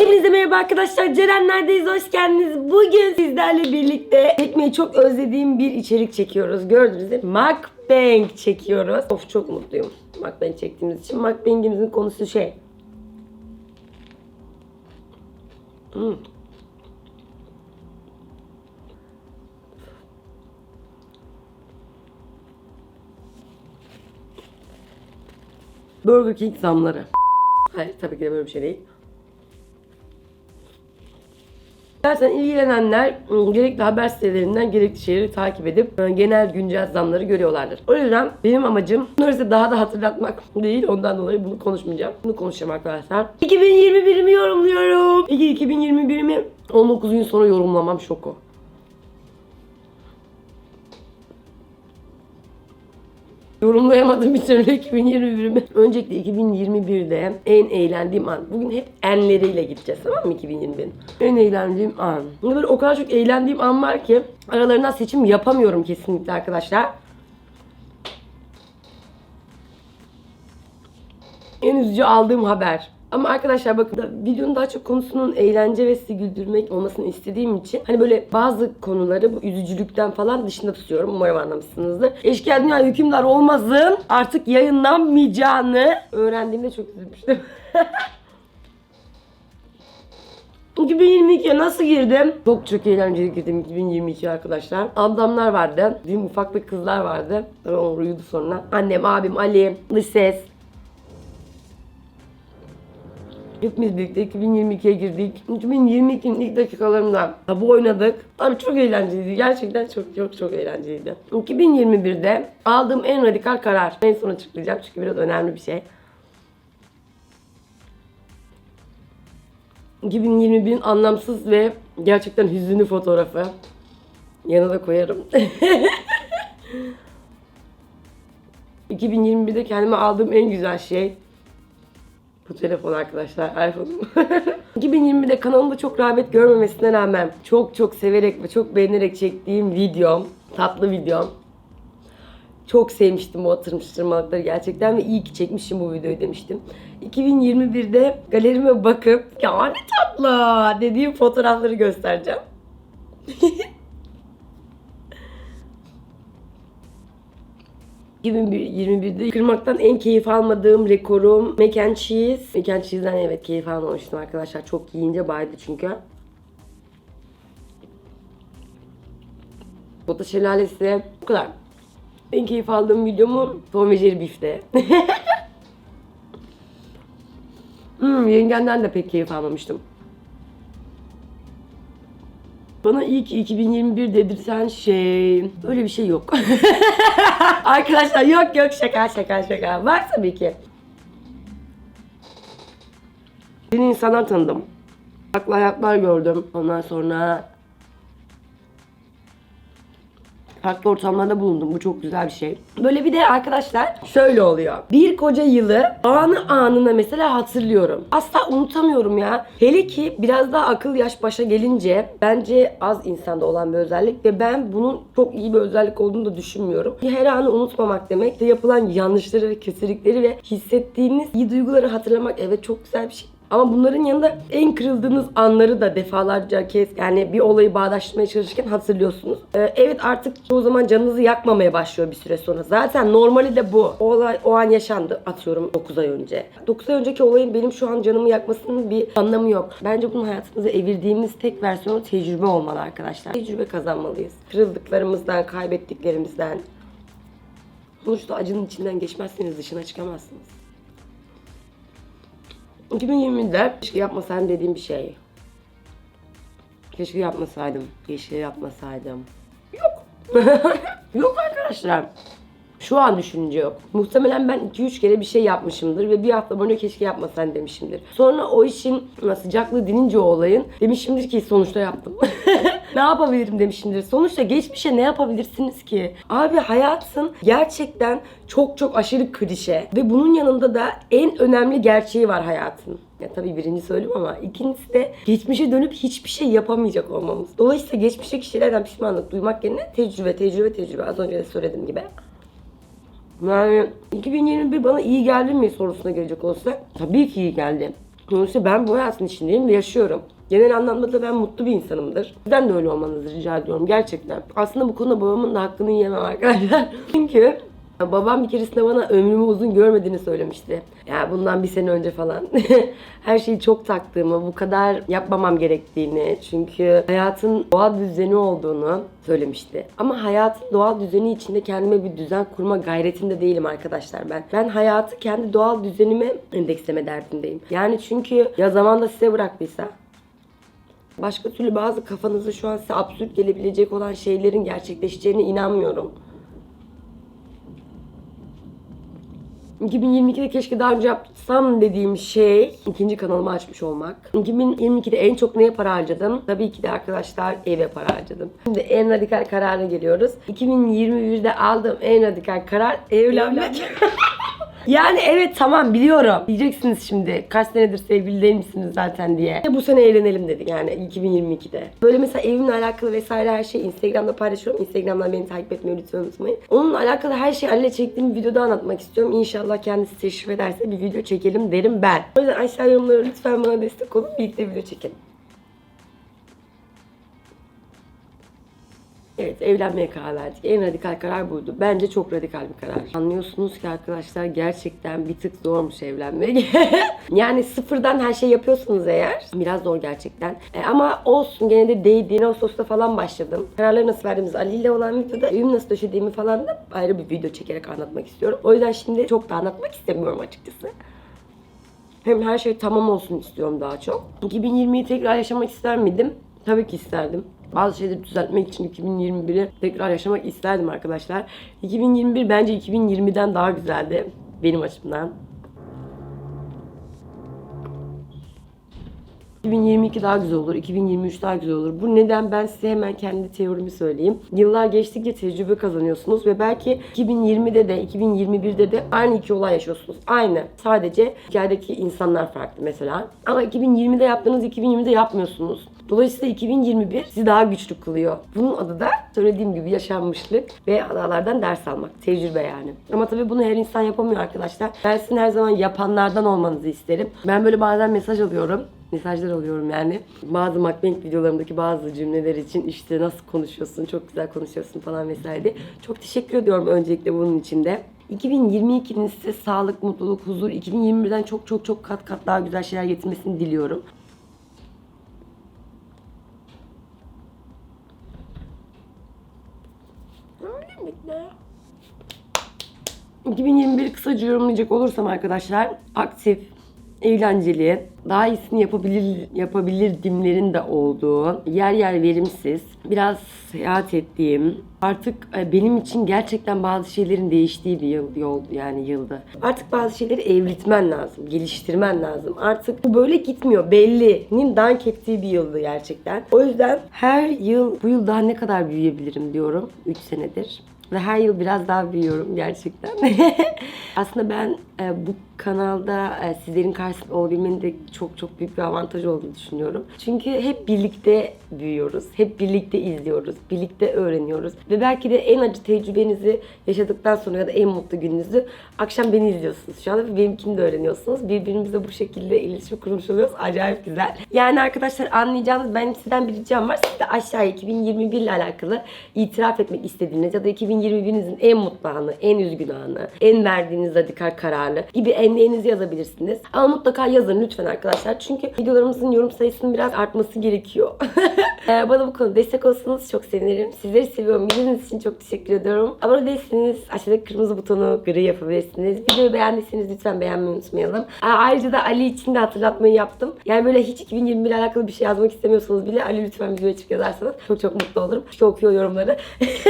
Hepinize merhaba arkadaşlar. Cerenler'deyiz. Hoş geldiniz. Bugün sizlerle birlikte çekmeyi çok özlediğim bir içerik çekiyoruz. Gördünüz değil mi? Mukbang çekiyoruz. Of çok mutluyum. Mukbang çektiğimiz için. Mukbang'imizin konusu şey. Hmm. Burger King zamları. Hayır tabii ki de böyle bir şey değil. Zaten ilgilenenler ıı, gerekli haber sitelerinden gerekli şeyleri takip edip ıı, genel güncel zamları görüyorlardır. O yüzden benim amacım bunları size daha da hatırlatmak değil. Ondan dolayı bunu konuşmayacağım. Bunu konuşacağım arkadaşlar. 2021'imi yorumluyorum. Peki 2021'imi 19 gün sonra yorumlamam şoku. Yorumlayamadığım bir türlü 2021'imi. Öncelikle 2021'de en eğlendiğim an. Bugün hep enleriyle gideceğiz tamam mı 2021'in? En eğlendiğim an. Böyle o kadar çok eğlendiğim an var ki aralarından seçim yapamıyorum kesinlikle arkadaşlar. En üzücü aldığım haber. Ama arkadaşlar bakın da videonun daha çok konusunun eğlence ve sizi güldürmek olmasını istediğim için hani böyle bazı konuları bu üzücülükten falan dışında tutuyorum. Umarım anlamışsınızdır. Eşkıya Dünya Hükümdar Olmaz'ın artık yayınlanmayacağını öğrendiğimde çok üzülmüştüm. 2022'ye nasıl girdim? Çok çok eğlenceli girdim 2022 arkadaşlar. Ablamlar vardı. Bizim ufaklık kızlar vardı. O uyudu sonra. Annem, abim, Ali, dış. Hepimiz birlikte 2022'ye girdik. 2022'nin ilk dakikalarında tabu oynadık. Abi çok eğlenceliydi. Gerçekten çok çok çok eğlenceliydi. 2021'de aldığım en radikal karar. En son açıklayacağım çünkü biraz önemli bir şey. 2021'in anlamsız ve gerçekten hüzünlü fotoğrafı. Yanına da koyarım. 2021'de kendime aldığım en güzel şey bu telefon arkadaşlar iPhone'um. 2020'de kanalımda çok rağbet görmemesine rağmen çok çok severek ve çok beğenerek çektiğim videom, tatlı videom. Çok sevmiştim bu atırmıştırmalıkları gerçekten ve iyi ki çekmişim bu videoyu demiştim. 2021'de galerime bakıp ya ne tatlı dediğim fotoğrafları göstereceğim. ...2021'de kırmaktan en keyif almadığım rekorum mac and cheese. Mac and cheese'den evet keyif almamıştım arkadaşlar. Çok yiyince baydı çünkü. Bota şelalesi bu kadar. En keyif aldığım videomu Tom ve Jerry Beef'te. hmm, yengenden de pek keyif almamıştım. Bana ilk 2021 dedirten şey... Öyle bir şey yok. Arkadaşlar yok yok şaka şaka şaka. Var tabii ki. Yeni insanlar tanıdım. Farklı hayatlar gördüm. Ondan sonra farklı ortamlarda bulundum. Bu çok güzel bir şey. Böyle bir de arkadaşlar şöyle oluyor. Bir koca yılı anı anına mesela hatırlıyorum. Asla unutamıyorum ya. Hele ki biraz daha akıl yaş başa gelince bence az insanda olan bir özellik ve ben bunun çok iyi bir özellik olduğunu da düşünmüyorum. Her anı unutmamak demek de yapılan yanlışları ve ve hissettiğiniz iyi duyguları hatırlamak evet çok güzel bir şey. Ama bunların yanında en kırıldığınız anları da defalarca kez yani bir olayı bağdaştırmaya çalışırken hatırlıyorsunuz. Ee, evet artık çoğu zaman canınızı yakmamaya başlıyor bir süre sonra. Zaten normali de bu. O olay o an yaşandı atıyorum 9 ay önce. 9 ay önceki olayın benim şu an canımı yakmasının bir anlamı yok. Bence bunun hayatımıza evirdiğimiz tek versiyonu tecrübe olmalı arkadaşlar. Tecrübe kazanmalıyız. Kırıldıklarımızdan, kaybettiklerimizden. Sonuçta acının içinden geçmezseniz dışına çıkamazsınız. 2020'de keşke yapmasaydım dediğim bir şey. Keşke yapmasaydım. Keşke yapmasaydım. Yok. yok arkadaşlar. Şu an düşününce yok. Muhtemelen ben 2-3 kere bir şey yapmışımdır ve bir hafta boyunca keşke yapmasan demişimdir. Sonra o işin sıcaklığı dinince o olayın demişimdir ki sonuçta yaptım. ne yapabilirim demişimdir. Sonuçta geçmişe ne yapabilirsiniz ki? Abi hayatın gerçekten çok çok aşırı klişe ve bunun yanında da en önemli gerçeği var hayatın. Ya tabii birinci söyleyeyim ama ikincisi de geçmişe dönüp hiçbir şey yapamayacak olmamız. Dolayısıyla geçmişteki şeylerden pişmanlık duymak yerine tecrübe, tecrübe, tecrübe. Az önce de söylediğim gibi. Yani 2021 bana iyi geldi mi sorusuna gelecek olsa tabii ki iyi geldi. Sonuçta ben bu hayatın içindeyim ve yaşıyorum. Genel anlamda da ben mutlu bir insanımdır. Sizden de öyle olmanızı rica ediyorum gerçekten. Aslında bu konuda babamın da hakkını yemem arkadaşlar. Çünkü babam bir keresinde bana ömrümü uzun görmediğini söylemişti. Ya bundan bir sene önce falan. Her şeyi çok taktığımı, bu kadar yapmamam gerektiğini, çünkü hayatın doğal düzeni olduğunu söylemişti. Ama hayatın doğal düzeni içinde kendime bir düzen kurma gayretinde değilim arkadaşlar ben. Ben hayatı kendi doğal düzenime endeksleme derdindeyim. Yani çünkü ya zamanda size bıraktıysa Başka türlü bazı kafanızda şu an size absürt gelebilecek olan şeylerin gerçekleşeceğine inanmıyorum. 2022'de keşke daha önce yapsam dediğim şey ikinci kanalımı açmış olmak. 2022'de en çok neye para harcadım? Tabii ki de arkadaşlar eve para harcadım. Şimdi en radikal karara geliyoruz. 2021'de aldığım en radikal karar evlenmek. Yani evet tamam biliyorum. Diyeceksiniz şimdi kaç senedir sevgili değil misiniz zaten diye. Bu sene eğlenelim dedik yani 2022'de. Böyle mesela evimle alakalı vesaire her şeyi Instagram'da paylaşıyorum. Instagram'dan beni takip etmeyi lütfen unutmayın. Onunla alakalı her şeyi Ali'yle çektiğim videoda anlatmak istiyorum. İnşallah kendisi teşrif ederse bir video çekelim derim ben. O yüzden aşağı yorumlara lütfen bana destek olun. Birlikte video çekelim. Evet evlenmeye karar verdik. En radikal karar buydu. Bence çok radikal bir karar. Anlıyorsunuz ki arkadaşlar gerçekten bir tık zormuş evlenmek. yani sıfırdan her şey yapıyorsunuz eğer. Biraz zor gerçekten. E, ama olsun gene de değdi. Ağustos'ta falan başladım. Kararları nasıl verdiğimiz Ali ile olan videoda evimi nasıl döşediğimi falan da ayrı bir video çekerek anlatmak istiyorum. O yüzden şimdi çok da anlatmak istemiyorum açıkçası. Hem her şey tamam olsun istiyorum daha çok. 2020'yi tekrar yaşamak ister miydim? Tabii ki isterdim. Bazı şeyleri düzeltmek için 2021'i tekrar yaşamak isterdim arkadaşlar. 2021 bence 2020'den daha güzeldi benim açımdan. 2022 daha güzel olur, 2023 daha güzel olur. Bu neden ben size hemen kendi teorimi söyleyeyim. Yıllar geçtikçe tecrübe kazanıyorsunuz ve belki 2020'de de 2021'de de aynı iki olay yaşıyorsunuz. Aynı. Sadece hikayedeki insanlar farklı mesela. Ama 2020'de yaptığınız 2020'de yapmıyorsunuz. Dolayısıyla 2021 sizi daha güçlü kılıyor. Bunun adı da söylediğim gibi yaşanmışlık ve hatalardan ders almak. Tecrübe yani. Ama tabii bunu her insan yapamıyor arkadaşlar. Ben sizin her zaman yapanlardan olmanızı isterim. Ben böyle bazen mesaj alıyorum mesajlar alıyorum yani. Bazı mukbang videolarımdaki bazı cümleler için işte nasıl konuşuyorsun, çok güzel konuşuyorsun falan vesaire diye. Çok teşekkür ediyorum öncelikle bunun için de. 2022'nin size sağlık, mutluluk, huzur, 2021'den çok çok çok kat kat daha güzel şeyler getirmesini diliyorum. Öyle mi ne? 2021 kısaca yorumlayacak olursam arkadaşlar aktif, eğlenceli, daha iyisini yapabilir yapabilirdimlerin de olduğu, yer yer verimsiz, biraz seyahat ettiğim, artık e, benim için gerçekten bazı şeylerin değiştiği bir yıl, yol yani yıldı. Artık bazı şeyleri evritmen lazım, geliştirmen lazım. Artık bu böyle gitmiyor. Belli'nin dank ettiği bir yıldı gerçekten. O yüzden her yıl bu yıl daha ne kadar büyüyebilirim diyorum 3 senedir. Ve her yıl biraz daha büyüyorum gerçekten. Aslında ben e, bu kanalda e, sizlerin karşısında olabilmenin de çok çok büyük bir avantaj olduğunu düşünüyorum. Çünkü hep birlikte büyüyoruz. Hep birlikte izliyoruz. Birlikte öğreniyoruz. Ve belki de en acı tecrübenizi yaşadıktan sonra ya da en mutlu gününüzü akşam beni izliyorsunuz şu anda ve benimkini de öğreniyorsunuz. Birbirimizle bu şekilde iletişim kurmuş oluyoruz. Acayip güzel. Yani arkadaşlar anlayacağınız benim sizden bir ricam var. Siz de aşağıya 2021 ile alakalı itiraf etmek istediğiniz ya da 2021'inizin en mutlu anı, en üzgün anı, en verdiğiniz radikal kararlı gibi enleğinizi yazabilirsiniz. Ama mutlaka yazın lütfen arkadaşlar. Çünkü videolarımızın yorum sayısının biraz artması gerekiyor. Ee, Bana bu konuda destek olsanız çok sevinirim. Sizleri seviyorum. Bildiğiniz için çok teşekkür ediyorum. Abone değilseniz aşağıdaki kırmızı butonu gri yapabilirsiniz. Videoyu beğendiyseniz lütfen beğenmeyi unutmayalım. Ayrıca da Ali için de hatırlatmayı yaptım. Yani böyle hiç 2021 ile alakalı bir şey yazmak istemiyorsanız bile Ali lütfen videoya çık yazarsanız çok çok mutlu olurum. Çünkü okuyor yorumları.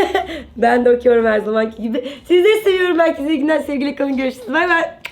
ben de okuyorum her zamanki gibi. Sizleri seviyorum. Herkese iyi günler. Sevgili kalın. Görüşürüz. Bay bay.